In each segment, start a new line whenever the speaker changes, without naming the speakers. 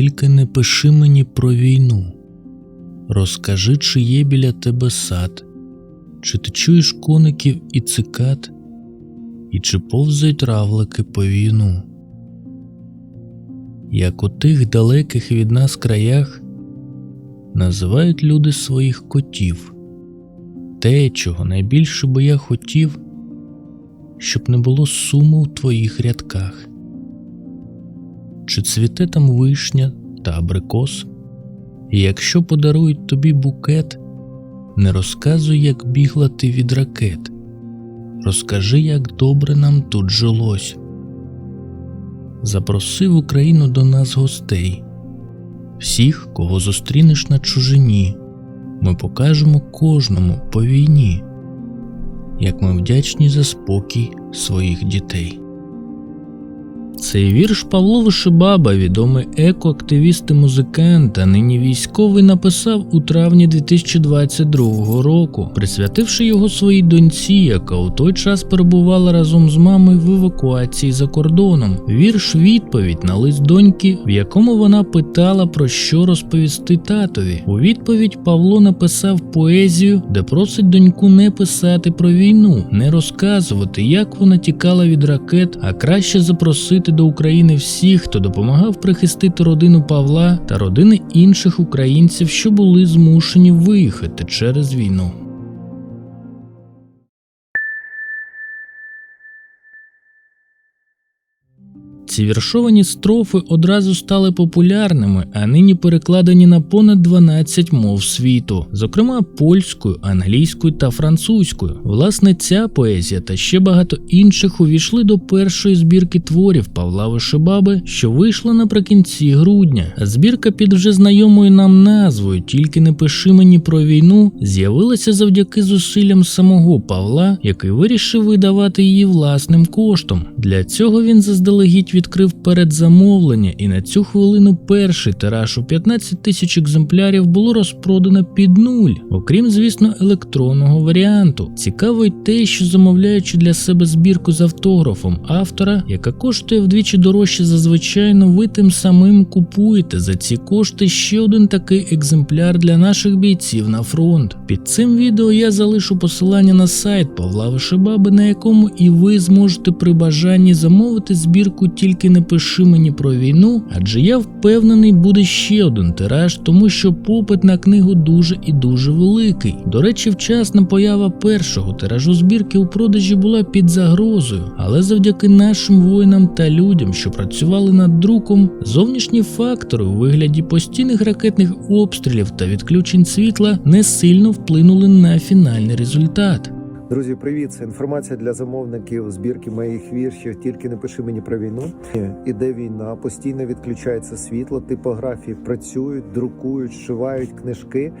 Тільки не пиши мені про війну. Розкажи, чи є біля тебе сад, чи ти чуєш коників і цикад, і чи повзають равлики по війну. Як у тих далеких від нас краях називають люди своїх котів, те, чого найбільше би я хотів, щоб не було суму в твоїх рядках. Чи цвіте там вишня та абрикос? І якщо подарують тобі букет, не розказуй, як бігла ти від ракет. Розкажи, як добре нам тут жилось. Запроси в Україну до нас гостей, всіх, кого зустрінеш на чужині, ми покажемо кожному по війні, як ми вдячні за спокій своїх дітей. Цей вірш Павло Вишибаба, відомий екоактивіст і музикант, а нині військовий, написав у травні 2022 року, присвятивши його своїй доньці, яка у той час перебувала разом з мамою в евакуації за кордоном. Вірш відповідь на лист доньки, в якому вона питала про що розповісти татові. У відповідь Павло написав поезію, де просить доньку не писати про війну, не розказувати, як вона тікала від ракет, а краще запросити до України всіх, хто допомагав прихистити родину Павла та родини інших українців, що були змушені виїхати через війну. Ці віршовані строфи одразу стали популярними, а нині перекладені на понад 12 мов світу, зокрема польською, англійською та французькою. Власне, ця поезія та ще багато інших увійшли до першої збірки творів Павла Вишибаби, що вийшла наприкінці грудня. Збірка під вже знайомою нам назвою Тільки не пиши мені про війну з'явилася завдяки зусиллям самого Павла, який вирішив видавати її власним коштом. Для цього він заздалегідь відкрив передзамовлення, і на цю хвилину перший тираж у 15 тисяч екземплярів було розпродано під нуль, окрім, звісно, електронного варіанту. Цікаво й те, що замовляючи для себе збірку з автографом автора, яка коштує вдвічі дорожче за звичайну, ви тим самим купуєте за ці кошти ще один такий екземпляр для наших бійців на фронт. Під цим відео я залишу посилання на сайт Павла Вишибаби, на якому і ви зможете при бажанні замовити збірку тільки не пиши мені про війну, адже я впевнений, буде ще один тираж, тому що попит на книгу дуже і дуже великий. До речі, вчасна поява першого тиражу збірки у продажі була під загрозою, але завдяки нашим воїнам та людям, що працювали над друком, зовнішні фактори у вигляді постійних ракетних обстрілів та відключень світла не сильно вплинули на фінальний результат.
Друзі, привіт! Це інформація для замовників збірки моїх віршів. Тільки не пиши мені про війну. Іде війна, постійно відключається світло, типографії працюють, друкують, шивають книжки.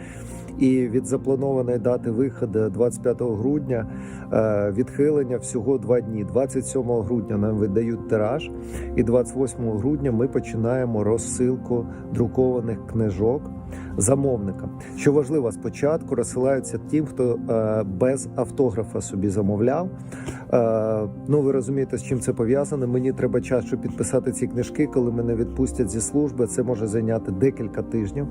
І від запланованої дати виходу 25 грудня е, відхилення всього два дні. 27 грудня нам видають тираж, і 28 грудня ми починаємо розсилку друкованих книжок замовникам. Що важливо, спочатку розсилаються тим, хто е, без автографа собі замовляв. Е, ну ви розумієте, з чим це пов'язано. Мені треба час, щоб підписати ці книжки, коли мене відпустять зі служби. Це може зайняти декілька тижнів.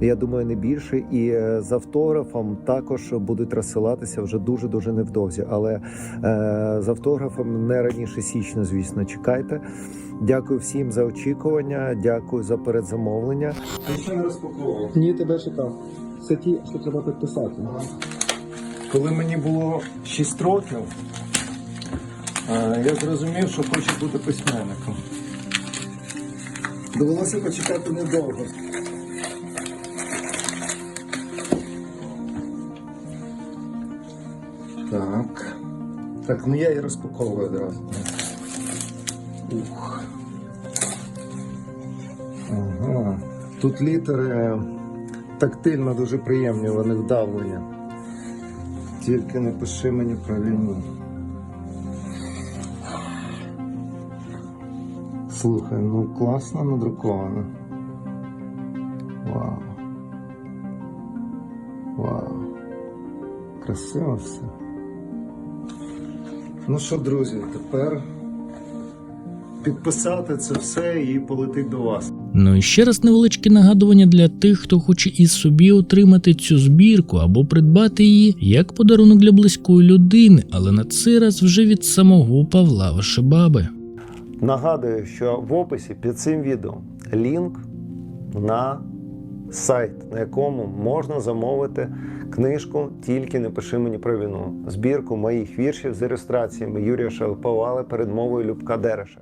Я думаю, не більше. І е, з автографом також будуть розсилатися вже дуже дуже невдовзі. Але з автографом не раніше січня, звісно, чекайте. Дякую всім за очікування. Дякую за передзамовлення.
Ще не
Ні, тебе чекав. Це ті, що треба підписати.
Коли мені було 6 років, е, я зрозумів, що хочу бути письменником. Довелося почекати недовго. Так. Так, ну я її розпаковую одразу. Ух. Ага. Тут літери тактильно дуже приємні, вони вдавлені. Тільки не пиши мені про війну. Слухай, ну класно надруковано. Вау. Вау. Красиво все. Ну що, друзі, тепер підписати це все і полетить до вас.
Ну і ще раз невеличке нагадування для тих, хто хоче і собі отримати цю збірку або придбати її як подарунок для близької людини, але на цей раз вже від самого Павла Вишибаби.
Нагадую, що в описі під цим відео лінк на сайт, на якому можна замовити книжку Тільки не пиши мені про війну, збірку моїх віршів з ілюстраціями Юрія Шелповали перед мовою Любка Дереша.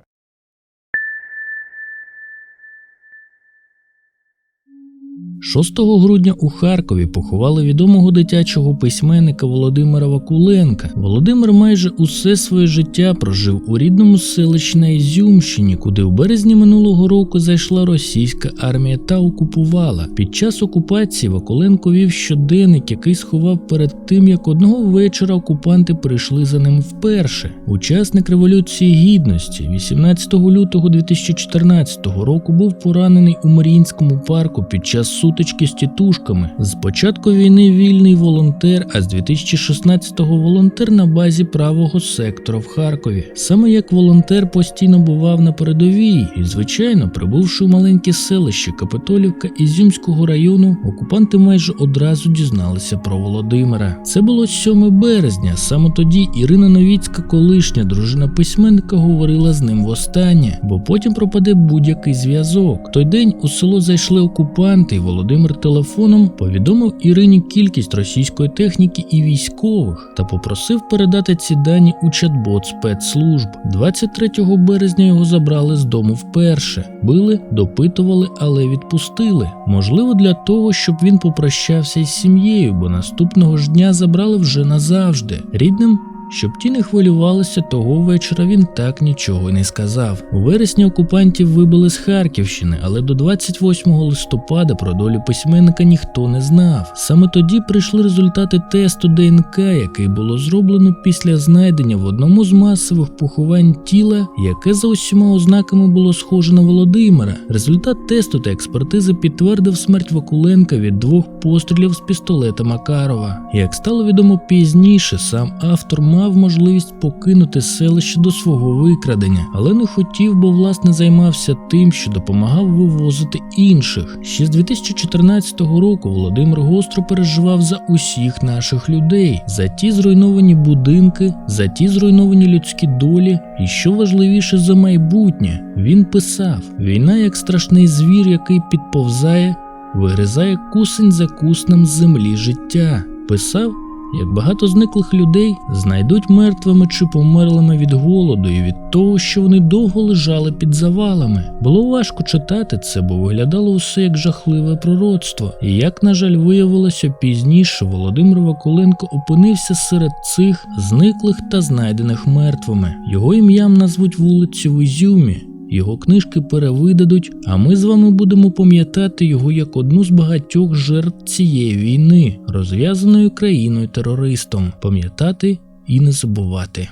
6 грудня у Харкові поховали відомого дитячого письменника Володимира Вакуленка. Володимир майже усе своє життя прожив у рідному селищі на Ізюмщині, куди в березні минулого року зайшла російська армія та окупувала. Під час окупації Вакуленко вів щоденник, який сховав перед тим, як одного вечора окупанти прийшли за ним вперше. Учасник революції гідності 18 лютого 2014 року був поранений у Маріїнському парку під час сутички з тітушками. З початку війни вільний волонтер, а з 2016-го волонтер на базі правого сектора в Харкові. Саме як волонтер постійно бував на передовій, і, звичайно, прибувши у маленьке селище Капитолівка Ізюмського району, окупанти майже одразу дізналися про Володимира. Це було 7 березня. Саме тоді Ірина Новіцька, колишня дружина письменника, говорила з ним востаннє, бо потім пропаде будь-який зв'язок. Той день у село зайшли окупанти, і Володимир телефоном повідомив Ірині кількість російської техніки і військових та попросив передати ці дані у чат-бот спецслужб. 23 березня його забрали з дому вперше, били, допитували, але відпустили. Можливо, для того, щоб він попрощався із сім'єю, бо наступного ж дня забрали вже назавжди. Рідним щоб ті не хвилювалися, того вечора він так нічого й не сказав. У вересні окупантів вибили з Харківщини, але до 28 листопада про долю письменника ніхто не знав. Саме тоді прийшли результати тесту ДНК, який було зроблено після знайдення в одному з масових поховань тіла, яке за усіма ознаками було схоже на Володимира. Результат тесту та експертизи підтвердив смерть Вакуленка від двох пострілів з пістолета Макарова. Як стало відомо пізніше, сам автор мав можливість покинути селище до свого викрадення, але не хотів, бо власне займався тим, що допомагав вивозити інших. Ще з 2014 року Володимир гостро переживав за усіх наших людей, за ті зруйновані будинки, за ті зруйновані людські долі, і що важливіше за майбутнє, він писав: війна як страшний звір, який підповзає, вигризає кусень за куснем землі життя. Писав як багато зниклих людей знайдуть мертвими чи померлими від голоду і від того, що вони довго лежали під завалами. Було важко читати це, бо виглядало усе як жахливе пророцтво. І як, на жаль, виявилося пізніше, Володимир Вакуленко опинився серед цих зниклих та знайдених мертвими. Його ім'ям назвуть вулицю в Ізюмі. Його книжки перевидадуть, а ми з вами будемо пам'ятати його як одну з багатьох жертв цієї війни, розв'язаної країною терористом. Пам'ятати і не забувати.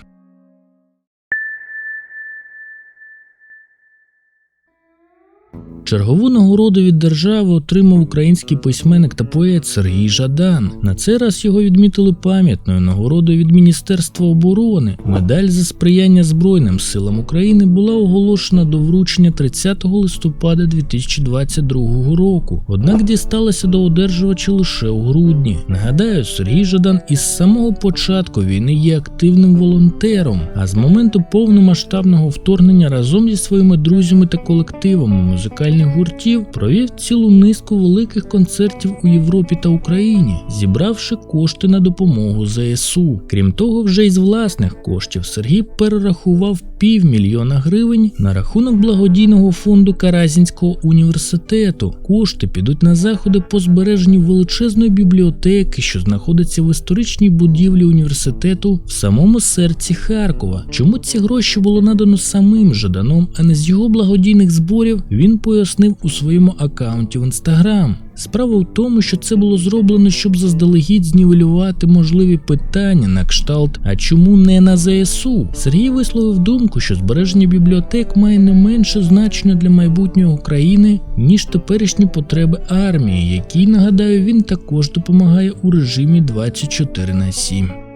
Чергову нагороду від держави отримав український письменник та поет Сергій Жадан. На цей раз його відмітили пам'ятною нагородою від Міністерства оборони. Медаль за сприяння Збройним силам України була оголошена до вручення 30 листопада 2022 року. Однак дісталася до одержувача лише у грудні. Нагадаю, Сергій Жадан із самого початку війни є активним волонтером, а з моменту повномасштабного вторгнення разом зі своїми друзями та колективами музикальних гуртів провів цілу низку великих концертів у Європі та Україні, зібравши кошти на допомогу ЗСУ. Крім того, вже із власних коштів Сергій перерахував півмільйона гривень на рахунок благодійного фонду Каразінського університету. Кошти підуть на заходи по збереженню величезної бібліотеки, що знаходиться в історичній будівлі університету в самому серці Харкова. Чому ці гроші було надано самим Жаданом, а не з його благодійних зборів, він пояснив у своєму аккаунті в інстаграм. Справа в тому, що це було зроблено, щоб заздалегідь знівелювати можливі питання на кшталт, а чому не на ЗСУ? Сергій висловив думку, що збереження бібліотек має не менше значення для майбутнього України, ніж теперішні потреби армії, якій, нагадаю, він також допомагає у режимі 24 на 7.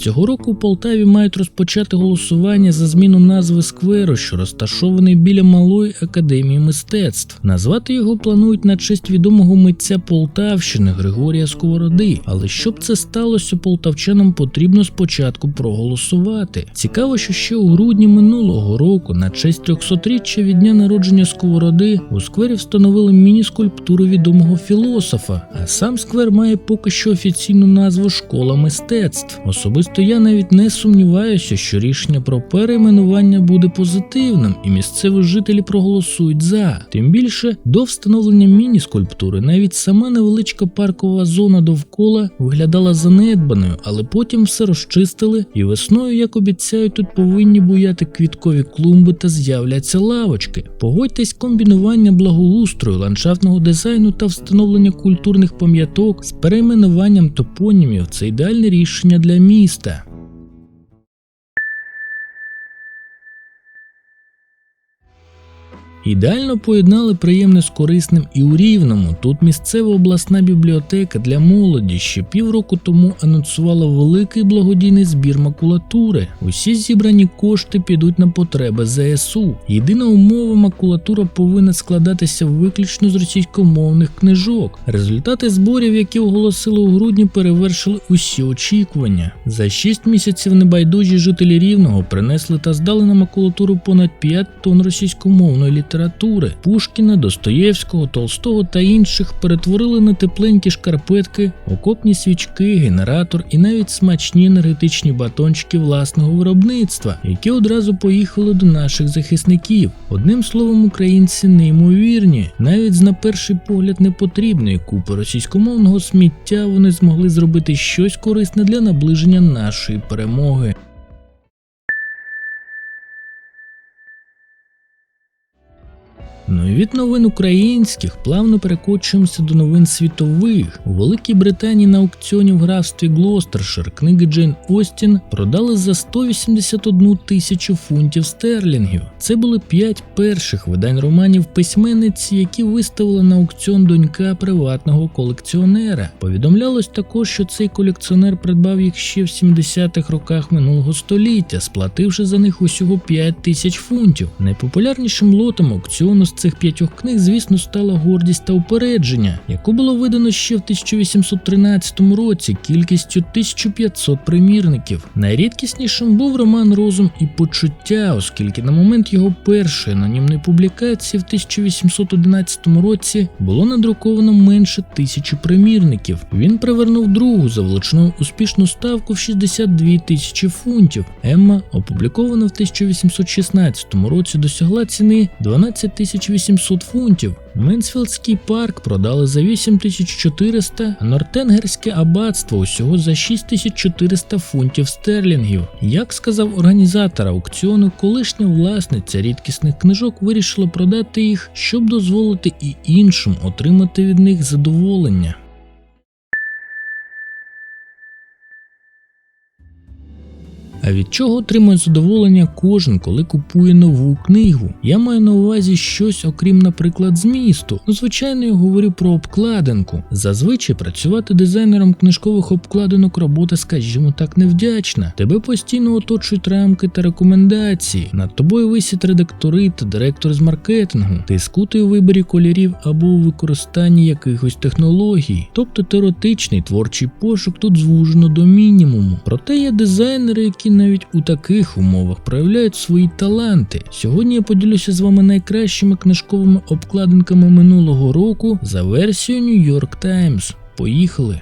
Цього року у Полтаві мають розпочати голосування за зміну назви скверу, що розташований біля малої академії мистецтв. Назвати його планують на честь відомого митця Полтавщини Григорія Сковороди. Але щоб це сталося, полтавчанам потрібно спочатку проголосувати. Цікаво, що ще у грудні минулого року, на честь 300-річчя від дня народження Сковороди, у сквері встановили міні-скульптуру відомого філософа. А сам сквер має поки що офіційну назву Школа мистецтв. Особисто я навіть не сумніваюся, що рішення про перейменування буде позитивним, і місцеві жителі проголосують за. Тим більше до встановлення міні-скульптури навіть сама невеличка паркова зона довкола виглядала занедбаною, але потім все розчистили, і весною, як обіцяють, тут повинні буяти квіткові клумби та з'являться лавочки. Погодьтесь, комбінування благоустрою, ландшафтного дизайну та встановлення культурних пам'яток з перейменуванням топонімів це ідеальне рішення для üstte. Ідеально поєднали приємне з корисним і у Рівному. Тут місцева обласна бібліотека для молоді ще півроку тому анонсувала великий благодійний збір макулатури. Усі зібрані кошти підуть на потреби ЗСУ. Єдина умова макулатура повинна складатися виключно з російськомовних книжок. Результати зборів, які оголосили у грудні, перевершили усі очікування. За 6 місяців небайдужі жителі Рівного принесли та здали на макулатуру понад 5 тонн російськомовної літератури. Пушкіна, Достоєвського, Толстого та інших перетворили на тепленькі шкарпетки, окопні свічки, генератор і навіть смачні енергетичні батончики власного виробництва, які одразу поїхали до наших захисників. Одним словом, українці неймовірні, навіть з на перший погляд непотрібної купи російськомовного сміття вони змогли зробити щось корисне для наближення нашої перемоги. Ну і від новин українських плавно перекочуємося до новин світових. У Великій Британії на аукціоні в графстві Глостершир книги Джейн Остін продали за 181 тисячу фунтів стерлінгів. Це були п'ять перших видань романів письменниці, які виставила на аукціон донька приватного колекціонера. Повідомлялось також, що цей колекціонер придбав їх ще в 70-х роках минулого століття, сплативши за них усього 5 тисяч фунтів. Найпопулярнішим лотом аукціону цих п'ятьох книг, звісно, стала гордість та упередження, яку було видано ще в 1813 році кількістю 1500 примірників. Найрідкіснішим був роман Розум і почуття, оскільки на момент його першої анонімної публікації в 1811 році було надруковано менше тисячі примірників. Він привернув другу завеличну успішну ставку в 62 тисячі фунтів. Емма, опублікована в 1816 році, досягла ціни 12 тисяч 800 фунтів. Менсфілдський парк продали за 8400, а Нортенгерське аббатство усього за 6400 фунтів стерлінгів. Як сказав організатор аукціону, колишня власниця рідкісних книжок вирішила продати їх, щоб дозволити і іншим отримати від них задоволення. А від чого отримує задоволення кожен, коли купує нову книгу? Я маю на увазі щось, окрім, наприклад, змісту. Ну, звичайно, я говорю про обкладинку. Зазвичай працювати дизайнером книжкових обкладинок робота, скажімо так, невдячна. Тебе постійно оточують рамки та рекомендації. Над тобою висять редактори та директор з маркетингу, тискути у виборі кольорів або у використанні якихось технологій. Тобто теоретичний творчий пошук тут звужено до мінімуму. Проте є дизайнери, які навіть у таких умовах проявляють свої таланти. Сьогодні я поділюся з вами найкращими книжковими обкладинками минулого року за версією New York Times. Поїхали!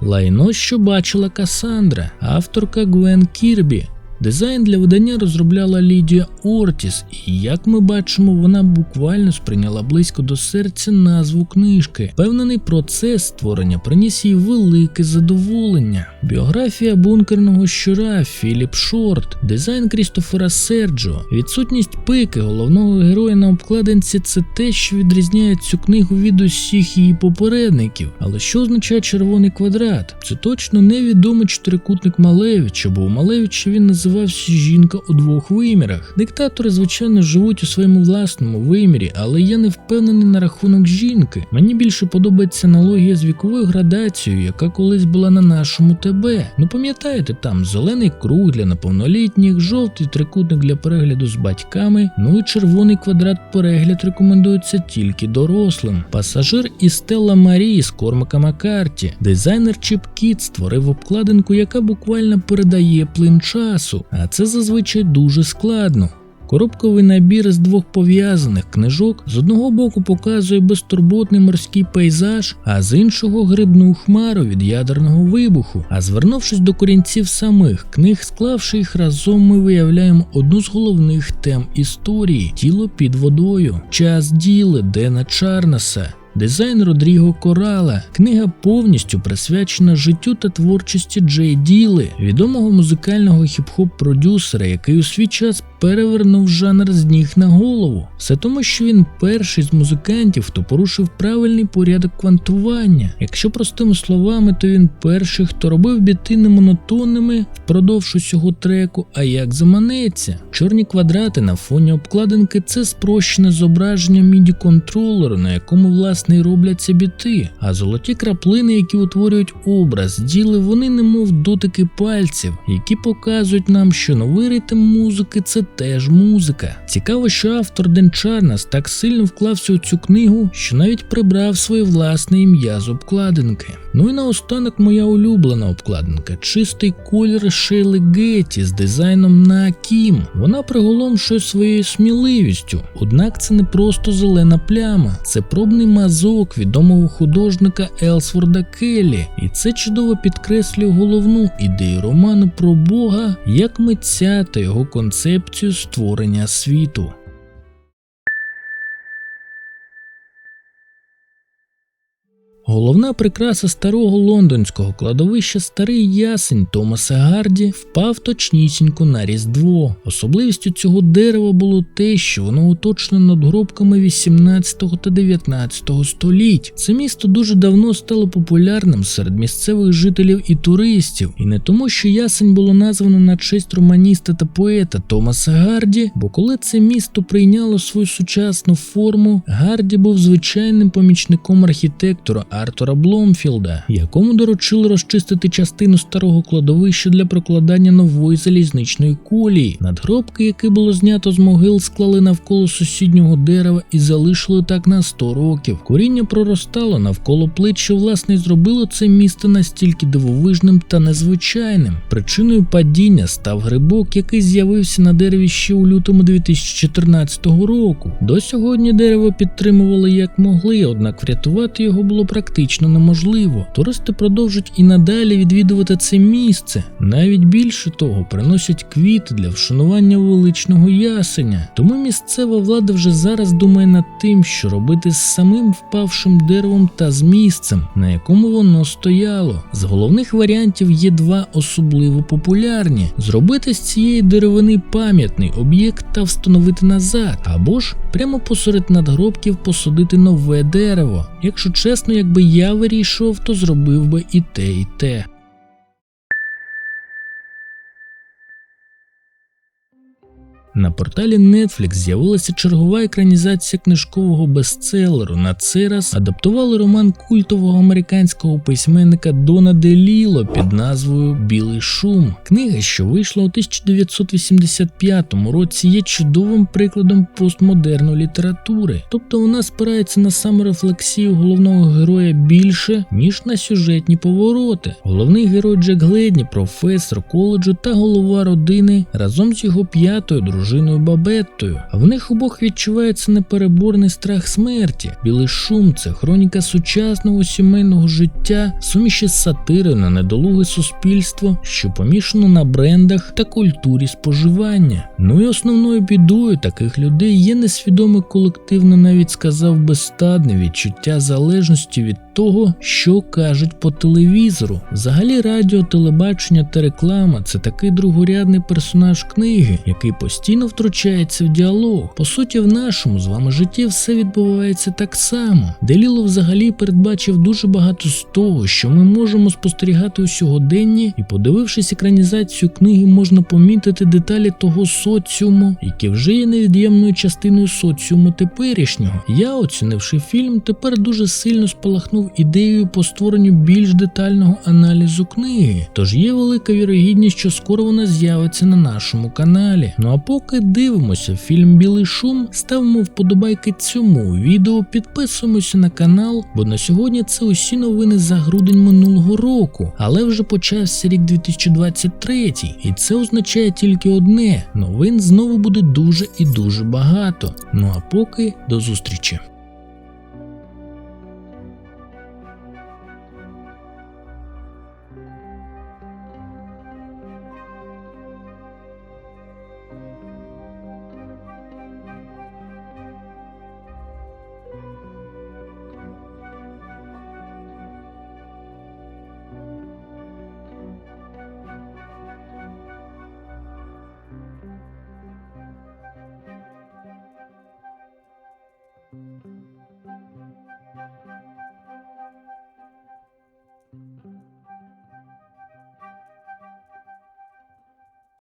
Лайно, що бачила Касандра, авторка Гвен Кірбі. Дизайн для видання розробляла Лідія Ортіс, і як ми бачимо, вона буквально сприйняла близько до серця назву книжки. Певнений процес створення приніс їй велике задоволення. Біографія бункерного щура Філіп Шорт, дизайн Крістофера Серджо, відсутність пики головного героя на обкладинці це те, що відрізняє цю книгу від усіх її попередників. Але що означає червоний квадрат? Це точно невідомий чотирикутник Малевича, бо у Малевича він називає називався Жінка у двох вимірах. Диктатори, звичайно, живуть у своєму власному вимірі, але я не впевнений на рахунок жінки. Мені більше подобається аналогія з віковою градацією, яка колись була на нашому ТБ. Ну пам'ятаєте, там зелений круг для неповнолітніх, жовтий трикутник для перегляду з батьками, ну і червоний квадрат перегляд рекомендується тільки дорослим. Пасажир і Стелла Марії з Кормака Маккарті. Дизайнер Чіп Кіт створив обкладинку, яка буквально передає плин часу, а це зазвичай дуже складно. Коробковий набір з двох пов'язаних книжок з одного боку показує безтурботний морський пейзаж, а з іншого грибну хмару від ядерного вибуху. А звернувшись до корінців самих книг, склавши їх разом, ми виявляємо одну з головних тем історії тіло під водою, час діли Дена Чарнеса. Дизайн Родріго Корала. Книга повністю присвячена життю та творчості Джей Діли, відомого музикального хіп-хоп продюсера, який у свій час перевернув жанр з ніг на голову. Все тому, що він перший з музикантів, хто порушив правильний порядок квантування. Якщо простими словами, то він перший, хто робив біти не монотонними впродовж усього треку, а як заманеться. Чорні квадрати на фоні обкладинки це спрощене зображення міді контролеру, на якому власне й робляться біти. А золоті краплини, які утворюють образ, діли вони немов дотики пальців, які показують нам, що новий ритм музики це теж музика. Цікаво, що автор Ден Чарнас так сильно вклався у цю книгу, що навіть прибрав своє власне ім'я з обкладинки. Ну і наостанок моя улюблена обкладинка чистий колір Шейли Гетті з дизайном на Акім. Вона приголомшує своєю сміливістю. Однак це не просто зелена пляма, це пробний мазок відомого художника Елсворда Келлі. І це чудово підкреслює головну ідею роману про Бога як митця та його концепцію створення світу. Головна прикраса старого лондонського кладовища старий ясень Томаса Гарді впав точнісінько на різдво. Особливістю цього дерева було те, що воно оточене надгробками 18 та 19 століть. Це місто дуже давно стало популярним серед місцевих жителів і туристів, і не тому, що ясень було названо на честь романіста та поета Томаса Гарді, бо коли це місто прийняло свою сучасну форму, Гарді був звичайним помічником архітектора Артура Бломфілда, якому доручили розчистити частину старого кладовища для прокладання нової залізничної колії. Надгробки, які було знято з могил, склали навколо сусіднього дерева і залишили так на 100 років. Коріння проростало навколо плит, що власне зробило це місто настільки дивовижним та незвичайним. Причиною падіння став грибок, який з'явився на дереві ще у лютому 2014 року. До сьогодні дерево підтримували як могли, однак врятувати його було практично неможливо. Туристи продовжують і надалі відвідувати це місце. Навіть більше того, приносять квіти для вшанування величного ясеня. Тому місцева влада вже зараз думає над тим, що робити з самим впавшим деревом та з місцем, на якому воно стояло. З головних варіантів є два особливо популярні: зробити з цієї деревини пам'ятний об'єкт та встановити назад, або ж прямо посеред надгробків посадити нове дерево. Якщо чесно, якби я вирішував, то зробив би і те, і те. На порталі Netflix з'явилася чергова екранізація книжкового бестселеру. На цей раз адаптували роман культового американського письменника Дона Деліло під назвою Білий шум. Книга, що вийшла у 1985 році, є чудовим прикладом постмодерної літератури, тобто вона спирається на саморефлексію головного героя більше ніж на сюжетні повороти. Головний герой Джек Гледні, професор коледжу та голова родини разом з його п'ятою дружиною Бабеттою. А в них обох відчувається непереборний страх смерті. Білий шум це хроніка сучасного сімейного життя, суміші з сатирою на недолуге суспільство, що помішано на брендах та культурі споживання. Ну і основною бідою таких людей є несвідоме колективне, навіть сказав би стадне відчуття залежності від того, що кажуть по телевізору. Взагалі радіо, телебачення та реклама це такий другорядний персонаж книги, який постійно постійно втручається в діалог. По суті, в нашому з вами житті все відбувається так само. Деліло взагалі передбачив дуже багато з того, що ми можемо спостерігати у сьогоденні, і подивившись екранізацію книги, можна помітити деталі того соціуму, які вже є невід'ємною частиною соціуму теперішнього. Я, оцінивши фільм, тепер дуже сильно спалахнув ідеєю по створенню більш детального аналізу книги. Тож є велика вірогідність, що скоро вона з'явиться на нашому каналі. Ну а поки дивимося фільм Білий шум, ставимо вподобайки цьому відео, підписуємося на канал, бо на сьогодні це усі новини за грудень минулого року. Але вже почався рік 2023, і це означає тільки одне: новин знову буде дуже і дуже багато. Ну а поки до зустрічі.